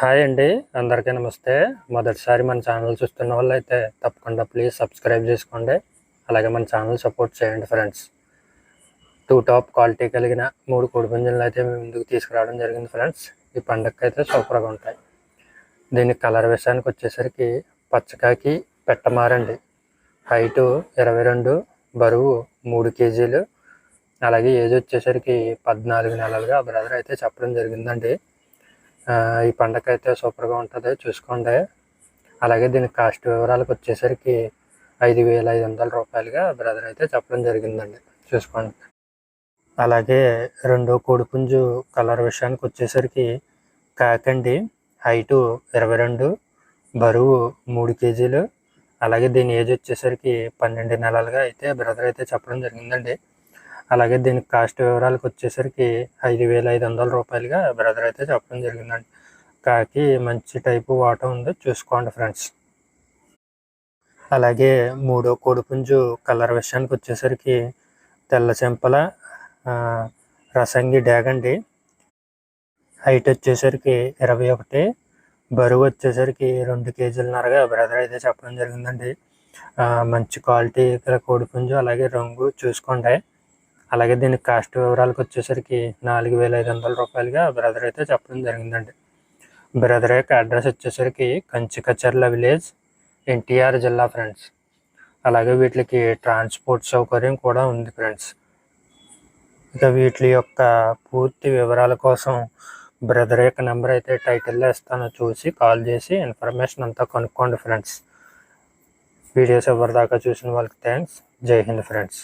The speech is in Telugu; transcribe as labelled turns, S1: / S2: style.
S1: హాయ్ అండి అందరికీ నమస్తే. మొదటిసారి మన ఛానల్ చూస్తున్న వాళ్ళు అయితే తప్పకుండా ప్లీజ్ సబ్స్క్రైబ్ చేసుకోండి. అలాగే మన ఛానల్ సపోర్ట్ చేయండి ఫ్రెండ్స్. టూ టాప్ క్వాలిటీ కలిగిన మూడు కోడిపుంజలను అయితే మేము ముందుకు తీసుకురావడం జరిగింది ఫ్రెండ్స్. ఈ పండగకి అయితే సూపర్గా ఉంటాయి. దీని కలర్ విషయానికి వచ్చేసరికి పచ్చకాకి పెట్టమారండి. హైటు ఇరవై రెండు బరువు మూడు కేజీలు. అలాగే ఏజ్ వచ్చేసరికి పద్నాలుగు నెలలుగా బ్రదర్ అయితే చెప్పడం జరిగిందండి. ఈ పండగ అయితే సూపర్గా ఉంటుంది. చూసుకోండి. అలాగే దీని కాస్ట్ వివరాలకు వచ్చేసరికి ఐదు వేల ఐదు వందల రూపాయలుగా బ్రదర్ అయితే చెప్పడం జరిగిందండి. చూసుకోండి. అలాగే రెండో కోడిపుంజు కలర్ విషయానికి వచ్చేసరికి కాకండి. హైటు ఇరవై రెండు బరువు మూడు కేజీలు. అలాగే దీని ఏజ్ వచ్చేసరికి పన్నెండు నెలలుగా అయితే బ్రదర్ అయితే చెప్పడం జరిగిందండి. అలాగే దీని కాస్ట్ వివరాలకు వచ్చేసరికి ఐదు వేల ఐదు వందల రూపాయలుగా బ్రదర్ అయితే చెప్పడం జరిగిందండి. కాకి మంచి టైపు వాట ఉందో చూసుకోండి ఫ్రెండ్స్. అలాగే మూడో కోడిపుంజు కలర్ విషయానికి వచ్చేసరికి తెల్ల చెంపల రసంగి డ్యాగండి హైట్ వచ్చేసరికి ఇరవై ఒకటి బరువు వచ్చేసరికి రెండు కేజీలన్నరగా బ్రదర్ అయితే చెప్పడం జరిగిందండి. మంచి క్వాలిటీ గల కోడిపుంజు అలాగే రంగు చూసుకోండి. అలాగే దీని కాస్ట్ వివరాలకు వచ్చేసరికి నాలుగు వేల ఐదు వందల రూపాయలుగా బ్రదర్ అయితే చెప్పడం జరిగిందండి. బ్రదర్ యొక్క అడ్రస్ వచ్చేసరికి కంచికచర్ల విలేజ్ ఎన్టీఆర్ జిల్లా ఫ్రెండ్స్. అలాగే వీటికి ట్రాన్స్పోర్ట్ సౌకర్యం కూడా ఉంది ఫ్రెండ్స్. ఇక వీటి యొక్క పూర్తి వివరాల కోసం బ్రదర్ యొక్క నెంబర్ అయితే టైటిల్లో ఇస్తాను. చూసి కాల్ చేసి ఇన్ఫర్మేషన్ అంతా కనుక్కోండి ఫ్రెండ్స్. వీడియోస్ ఎవరిదాకా చూసిన వాళ్ళకి థ్యాంక్స్. జై హింద్ ఫ్రెండ్స్.